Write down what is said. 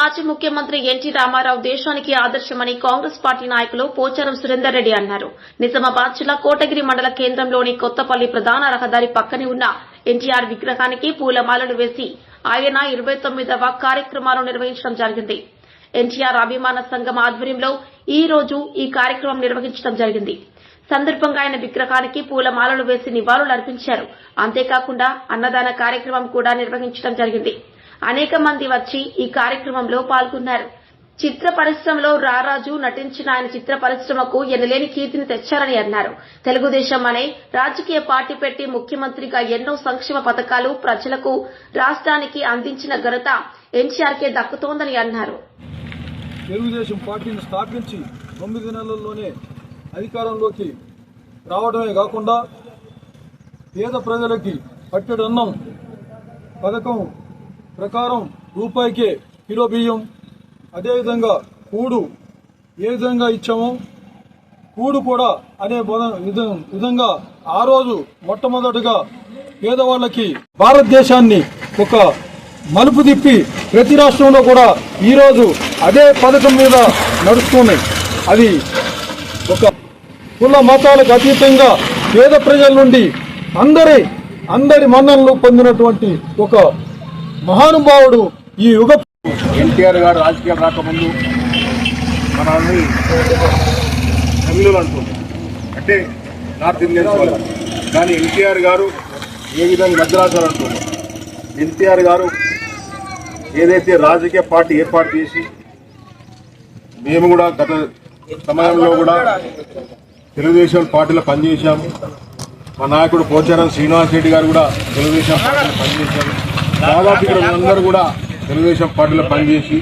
మాజీ ముఖ్యమంత్రి ఎన్టీ రామారావు దేశానికి ఆదర్శమని కాంగ్రెస్ పార్టీ నాయకులు పోచారం సురేందర్ రెడ్డి అన్నారు. నిజామాబాద్ జిల్లా కోటగిరి మండల కేంద్రంలోని కొత్తపల్లి ప్రధాన రహదారి పక్కనే ఉన్న ఎన్టీఆర్ విగ్రహానికి పూలమాలలు వేసి ఆయన ఇరవై తొమ్మిదవ కార్యక్రమాలు నిర్వహించడం జరిగింది. ఎన్టీఆర్ అభిమాన సంఘం ఆధ్వర్యంలో ఈ రోజు ఈ కార్యక్రమం నిర్వహించడం జరిగింది. సందర్భంగా ఆయన విగ్రహానికి పూలమాలలు వేసి నివాళులు అర్పించారు అంతేకాకుండా అన్నదాన కార్యక్రమం కూడా నిర్వహించడం జరిగింది. అనేక మంది వచ్చి ఈ కార్యక్రమంలో పాల్గొన్నారు. చిత్ర పరిశ్రమలో రారాజు నటించిన ఆయన చిత్ర పరిశ్రమకు ఎనలేని కీర్తిని తెచ్చారని అన్నారు. తెలుగుదేశం అనే రాజకీయ పార్టీ పెట్టి ముఖ్యమంత్రిగా ఎన్నో సంక్షేమ పథకాలు ప్రజలకు రాష్ట్రానికి అందించిన ఘనత ఎన్టీఆర్కే దక్కుతోందని అన్నారు. తెలుగుదేశం పార్టీని స్థాపించి తొమ్మిది నెలల్లోనే అధికారంలోకి రావడమే కాకుండా పేద ప్రజలకి పట్టెడన్నం పథకం ప్రకారం రూపాయికే కిలో బియ్యం. అదేవిధంగా కూడు ఏ విధంగా ఇచ్చామో కూడు కూడా అనే విధంగా ఆ రోజు మొట్టమొదటిగా పేదవాళ్ళకి భారతదేశాన్ని ఒక మలుపు తిప్పి ప్రతి రాష్ట్రంలో కూడా ఈరోజు అదే పథకం మీద నడుస్తున్నాయి అది ఒక కుల మతాలకు అతీతంగా పేద ప్రజల నుండి అందరి అందరి మన్ననలు పొందినటువంటి ఒక మహానుభావుడు ఈ యుగ ఎన్టీఆర్ గారు రాజకీయాలు రాకముందు మనల్ని తమిళులు అనుకుంటాం అంటే నార్త్ ఇండియన్స్ వాళ్ళు కానీ ఎన్టీఆర్ గారు ఏ విధంగా మద్రాసాలు అంటున్నారు ఎన్టీఆర్ గారు ఏదైతే రాజకీయ పార్టీ ఏర్పాటు చేసి మేము కూడా గత సమయంలో కూడా తెలుగుదేశం పార్టీలో పనిచేశాము. మా నాయకుడు పోచారం శ్రీనివాస్ రెడ్డి గారు కూడా తెలుగుదేశం పార్టీలో పనిచేశారు. దాదాపు ఇక్కడ అందరూ కూడా తెలుగుదేశం పార్టీలో పనిచేసి